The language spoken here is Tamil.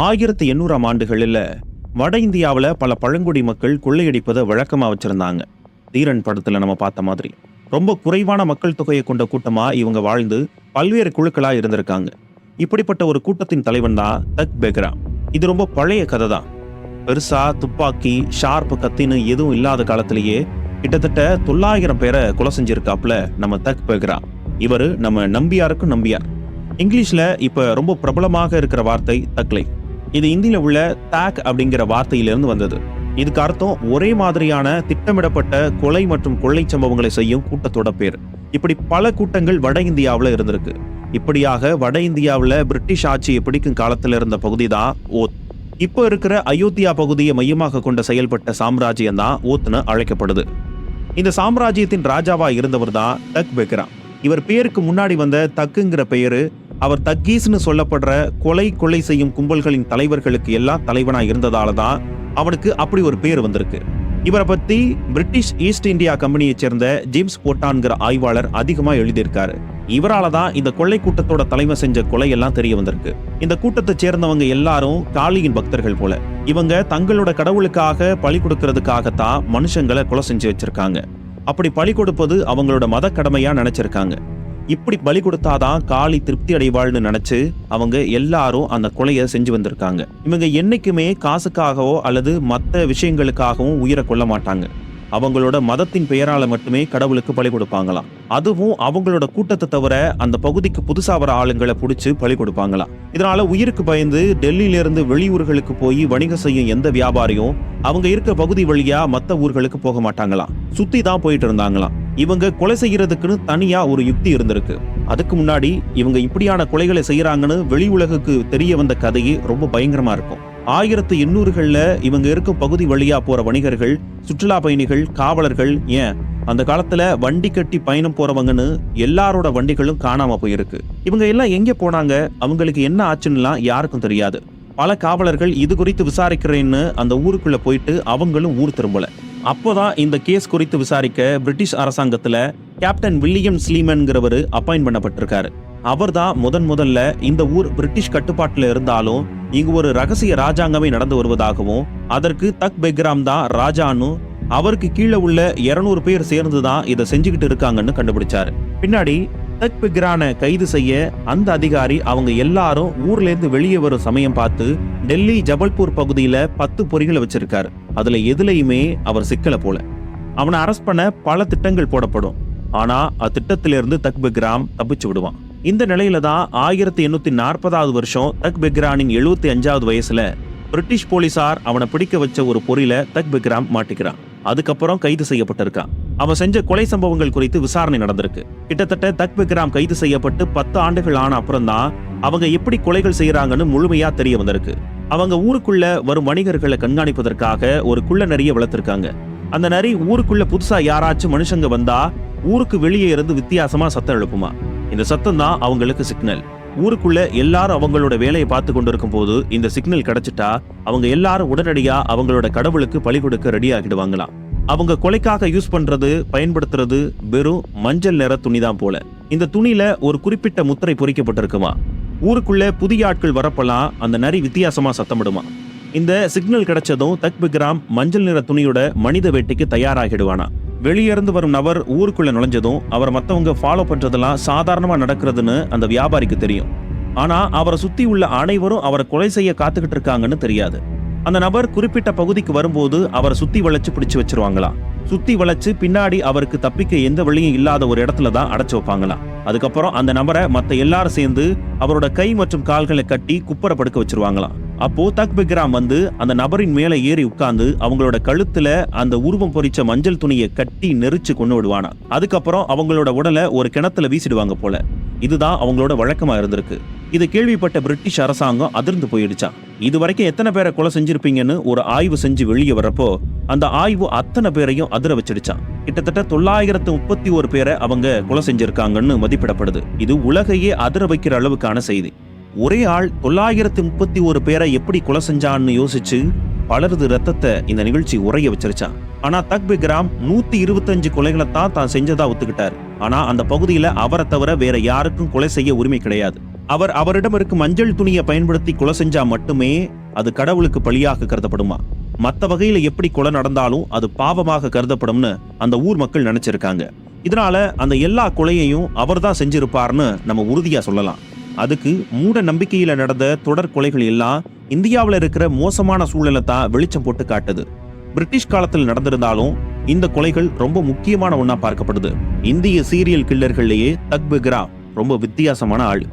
ஆயிரத்தி எண்ணூறாம் ஆண்டுகளில் வட இந்தியாவில் பல பழங்குடி மக்கள் கொள்ளையடிப்பதை வழக்கமாக வச்சுருந்தாங்க. தீரன் படத்தில் நம்ம பார்த்த மாதிரி. ரொம்ப குறைவான மக்கள் தொகையை கொண்ட கூட்டமாக இவங்க வாழ்ந்து பல்வேறு குழுக்களாக இருந்திருக்காங்க. இப்படிப்பட்ட ஒரு கூட்டத்தின் தலைவன் தான் தக் பெக்ரா. இது ரொம்ப பழைய கதை தான். பெருசா துப்பாக்கி ஷார்ப் கத்தின்னு எதுவும் இல்லாத காலத்திலேயே கிட்டத்தட்ட தொள்ளாயிரம் பேரை கொலை செஞ்சிருக்காப்புல நம்ம தக் பெக்ரா. இவர் நம்ம நம்பியாருக்கும் நம்பியார். இங்கிலீஷில் இப்போ ரொம்ப பிரபலமாக இருக்கிற வார்த்தை தக்லை. இது இந்தியில உள்ள தாக் அப்படிங்கிற வார்த்தையிலிருந்து வந்தது. இதுக்கு அர்த்தம் ஒரே மாதிரியான திட்டமிடப்பட்ட கொலை மற்றும் கொள்ளை சம்பவங்களை செய்யும் கூட்டத்தோட பேர். இப்படி பல கூட்டங்கள் வட இந்தியாவில் இருந்திருக்கு. இப்படியாக வட இந்தியாவில் பிரிட்டிஷ் ஆட்சியை பிடிக்கும் காலத்தில் இருந்த பகுதி தான் ஓத். இப்போ இருக்கிற அயோத்தியா பகுதியை மையமாக கொண்ட செயல்பட்ட சாம்ராஜ்யம் தான் ஓத்னு அழைக்கப்படுது. இந்த சாம்ராஜ்யத்தின் ராஜாவா இருந்தவர் தான் தக் பெக்ரா. இவர் பேருக்கு முன்னாடி வந்த தக்குங்கிற பெயரு அவர் தக்கீஸ்னு சொல்லப்படுற கொலை கொள்ளை செய்யும் கும்பல்களின் தலைவர்களுக்கு எல்லாம் தலைவனா இருந்ததால தான் அவனுக்கு அப்படி ஒரு பேர் வந்திருக்கு. இவரை பத்தி பிரிட்டிஷ் ஈஸ்ட் இந்தியா கம்பெனியை சேர்ந்த ஜேம்ஸ் போட்டான்கிற ஆய்வாளர் அதிகமா எழுதியிருக்காரு. இவரால தான் இந்த கொள்ளை கூட்டத்தோட தலைமை செஞ்ச கொலை எல்லாம் தெரிய வந்திருக்கு. இந்த கூட்டத்தை சேர்ந்தவங்க எல்லாரும் காளியின் பக்தர்கள் போல. இவங்க தங்களோட கடவுளுக்காக பழி கொடுக்கறதுக்காகத்தான் மனுஷங்களை கொலை செஞ்சு வச்சிருக்காங்க. அப்படி பழி கொடுப்பது அவங்களோட மத கடமையா நினைச்சிருக்காங்க. இப்படி பலி கொடுத்தாதான் காளி திருப்தி அடைவாள்னு நினைச்சு அவங்க எல்லாரும் அந்த கொலையை செஞ்சு வந்திருக்காங்க. இவங்க என்னைக்குமே காசுக்காகவோ அல்லது மற்ற விஷயங்களுக்காகவும் உயிரை கொள்ள மாட்டாங்க. அவங்களோட மதத்தின் பெயரால மட்டுமே கடவுளுக்கு பலி கொடுப்பாங்களாம். அதுவும் அவங்களோட கூட்டத்தை தவிர அந்த பகுதிக்கு புதுசா வர ஆளுங்களை பிடிச்சு பலி கொடுப்பாங்களாம். இதனால உயிருக்கு பயந்து டெல்லியிலிருந்து வெளியூர்களுக்கு போய் வணிகம் செய்யும் எந்த வியாபாரியும் அவங்க இருக்க பகுதி வழியா மற்ற ஊர்களுக்கு போக மாட்டாங்களாம். சுத்தி தான் போயிட்டு இருந்தாங்களாம். இவங்க கொலை செய்யறதுக்குன்னு தனியா ஒரு யுக்தி இருந்திருக்கு. அதுக்கு முன்னாடி இவங்க இப்படியான கொலைகளை செய்யறாங்கன்னு வெளி உலகுக்கு தெரிய வந்த கதையே ரொம்ப பயங்கரமா இருக்கும். ஆயிரத்து எண்ணூறுகள்ல இவங்க இருக்கும் பகுதி வழியா போற வணிகர்கள் சுற்றுலா பயணிகள் காவலர்கள் ஏன்? அந்த காலத்துல வண்டி கட்டி பயணம் போறவங்கன்னு எல்லாரோட வண்டிகளும் காணாம போயிருக்கு. இவங்க எல்லாம் எங்க போனாங்க? அவங்களுக்கு என்ன ஆச்சுன்னுலாம் யாருக்கும் தெரியாது. பல காவலர்கள் இது குறித்து விசாரிக்கிறேன்னு அந்த ஊருக்குள்ள போயிட்டு அவங்களும் ஊர் திரும்பல. அப்போதான் இந்த கேஸ் குறித்து விசாரிக்க பிரிட்டிஷ் அரசாங்கத்தில் கேப்டன் வில்லியம் ஸ்லீமன்கிறவர் அப்பாயின் பண்ணப்பட்டிருக்காரு. அவர்தான் முதன் முதல்ல இந்த ஊர் பிரிட்டிஷ் கட்டுப்பாட்டில் இருந்தாலும் இங்கு ஒரு ரகசிய ராஜாங்கமே நடந்து வருவதாகவும் அதற்கு தக் பெக்ராம் தான் ராஜான்னு அவருக்கு கீழே உள்ள 200 பேர் சேர்ந்து தான் இதை செஞ்சுக்கிட்டு இருக்காங்கன்னு கண்டுபிடிச்சாரு. பின்னாடி தக் கைது செய்ய அந்த அதிகாரி அவங்க எல்லாரும் ஊர்ல இருந்து வெளியே வரும் சமயம் பார்த்து டெல்லி ஜபல்பூர் பகுதியில பத்து பொறிகளை வச்சிருக்காரு. அதுல எதுலையுமே அவர் சிக்கல போல. அவனை அரெஸ்ட் பண்ண பல திட்டங்கள் போடப்படும். ஆனா அத்திட்டத்திலிருந்து தக் பெக்ராம் தப்பிச்சு விடுவான். இந்த நிலையில தான் ஆயிரத்தி எண்ணூத்தி நாற்பதாவது வருஷம் தக் பெக்ரானின் எழுபத்தி அஞ்சாவது வயசுல பிரிட்டிஷ் போலீசார் அவனை பிடிக்க வச்ச ஒரு பொறியில தக் பிக்ராம் மாட்டிக்கிறான். அதுக்கப்புறம் கைது செய்யப்பட்டிருக்கான். அவன் செஞ்ச கொலை சம்பவங்கள் குறித்து விசாரணை நடந்திருக்கு. கிட்டத்தட்ட தக் விக்ராம் கைது செய்யப்பட்டு பத்து ஆண்டுகள் ஆன அப்புறம் தான் அவங்க எப்படி கொலைகள் செய்யறாங்கன்னு முழுமையா தெரிய வந்திருக்கு. அவங்க ஊருக்குள்ள வரும் வணிகர்களை கண்காணிப்பதற்காக ஒரு குள்ள நரியை வளர்த்திருக்காங்க. அந்த நரி ஊருக்குள்ள புதுசா யாராச்சும் மனுஷங்க வந்தா ஊருக்கு வெளியே இருந்து வித்தியாசமா சத்தம் எழுப்புமா. இந்த சத்தம் தான் அவங்களுக்கு சிக்னல். ஊருக்குள்ள எல்லாரும் அவங்களோட வேலையை பார்த்து கொண்டிருக்கும் போது இந்த சிக்னல் கிடைச்சிட்டா அவங்க எல்லாரும் உடனடியா அவங்களோட கடவுளுக்கு பலி கொடுக்க ரெடி ஆகிடுவாங்களாம் அவங்க கொலைக்காக யூஸ் பண்றது பயன்படுத்துறது வெறும் மஞ்சள் நிற துணி தான் போல. இந்த துணியில ஒரு குறிப்பிட்ட முத்திரை பொறிக்கப்பட்டிருக்குமா? ஊருக்குள்ள புதிய ஆட்கள் வரப்பெல்லாம் அந்த நரி வித்தியாசமா சத்தமிடுமா? இந்த சிக்னல் கிடைச்சதும் தக் பிக்ராம் மஞ்சள் நிற துணியோட மனித வேட்டைக்கு தயாராகிடுவானா? வெளியிருந்து வரும் நபர் ஊருக்குள்ள நுழைஞ்சதும் அவர் மத்தவங்க ஃபாலோ பண்றதெல்லாம் சாதாரணமா நடக்கிறதுன்னு அந்த வியாபாரிக்கு தெரியும். ஆனா அவரை சுத்தி உள்ள அனைவரும் அவரை கொலை செய்ய காத்துக்கிட்டு இருக்காங்கன்னு தெரியாது. அந்த நபர் குறிப்பிட்ட பகுதிக்கு வரும்போது அவரை சுத்தி வளைச்சு பிடிச்சு வச்சிருவாங்களாம் சுத்தி வளைச்சு பின்னாடி அவருக்கு தப்பிக்க எந்த வழியும் இல்லாத ஒரு இடத்துல தான் அடைச்சு வைப்பாங்களாம் அதுக்கப்புறம் அந்த நபரை மற்ற எல்லாரும் சேர்ந்து அவரோட கை மற்றும் கால்களை கட்டி குப்பரை படுக்க வச்சிருவாங்களாம் அப்போ தக்பிக்ராம் வந்து அந்த நபரின் மேலே ஏறி உட்கார்ந்து அவங்களோட கழுத்துல அந்த உருவம் பொறிச்ச மஞ்சள் துணியை கட்டி நெரிச்சு கொண்டு விடுவானா? அதுக்கப்புறம் அவங்களோட உடலை ஒரு கிணத்துல வீசிடுவாங்க போல. இதுதான் அவங்களோட வழக்கமா இருந்திருக்கு. இது கேள்விப்பட்ட பிரிட்டிஷ் அரசாங்கம் அதிர்ந்து போயிடுச்சான் இது வரைக்கும் எத்தனை பேரை கொலை செஞ்சிருப்பீங்கன்னு ஒரு ஆய்வு செஞ்சு வெளியே வரப்போ அந்த ஆய்வு அத்தனை பேரையும் அதிர வச்சிடுச்சான் கிட்டத்தட்ட தொள்ளாயிரத்து முப்பத்தி ஒரு பேரை அவங்க கொலை செஞ்சிருக்காங்கன்னு மதிப்பிடப்படுது. இது உலகையே அதிர வைக்கிற அளவுக்கான செய்தி. ஒரே ஆள் தொள்ளாயிரத்து முப்பத்தி ஒரு பேரை எப்படி கொலை செஞ்சான்னு யோசிச்சு பலரது ரத்தத்தை இந்த நிகழ்ச்சி உரைய வச்சிருச்சான் ஆனா தக் கிராம் நூத்தி இருபத்தஞ்சு கொலைகளை தான் தான் செஞ்சதா ஒத்துக்கிட்டார். ஆனா அந்த பகுதியில அவரை தவிர வேற யாருக்கும் கொலை செய்ய உரிமை கிடையாது. அவர் அவரிடம் இருக்கும் மஞ்சள் துணியை பயன்படுத்தி கொலை செஞ்சா மட்டுமே அது கடவுளுக்கு பலியாக கருதப்படுமா? மற்ற வகையில எப்படி கொலை நடந்தாலும் அது பாவமாக கருதப்படும்னு அந்த ஊர் மக்கள் நினைச்சிருக்காங்க. இதனால அந்த எல்லா கொலையையும் அவர்தான் செஞ்சிருப்பார்னு நம்ம உறுதியா சொல்லலாம். அதுக்கு மூட நம்பிக்கையில நடந்த தொடர் கொலைகள் எல்லாம் இந்தியாவில் இருக்கிற மோசமான சூழலை தான் வெளிச்சம் போட்டு காட்டுது. பிரிட்டிஷ் காலத்தில் நடந்திருந்தாலும் இந்த கொலைகள் ரொம்ப முக்கியமான ஒன்றா பார்க்கப்படுது. இந்திய சீரியல் கில்லர்கள்லேயே தக் கிரா ரொம்ப வித்தியாசமான ஆள்.